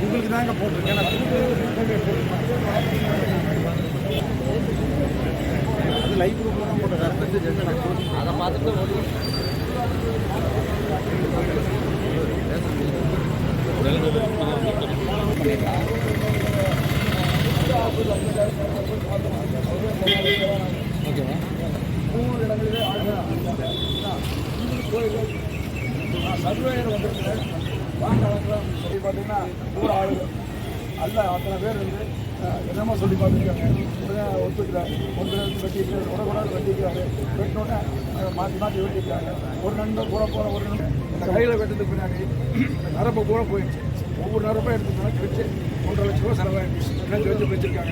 உங்களுக்கு தாங்க போட்டிருக்கேன் நான் அது லைவ் குரூப்ல தான் போட்டிருக்கேன் அதை பார்த்துட்டு ஓடி மூணு சர்வேயர் வந்திருக்கிறேன் வாங்க சொல்லி பார்த்தீங்கன்னா நூறு ஆளுகள் அல்ல அத்தனை பேர் வந்து என்னமோ சொல்லி பார்த்துருக்காங்க உடனே ஒத்துக்கிறாங்க ஒன்று வெட்டிட்டு கூட கூட வெட்டிக்கிறாரு வெட்டினோடனே மாற்றி மாற்றி வெட்டிக்கிறாங்க ஒரு நண்பர் கூட போகிற ஒரு நண்பர் கையில் வெட்டதுக்கு பின்னாடி நரம்பு கூட போயிடுச்சு ஒவ்வொரு நேரமும் எடுத்துக்கணும் கிழிச்சு ஒன்றரை லட்ச ரூபா செலவாயிடுச்சு. ரெண்டு வச்சு வச்சுருக்காங்க.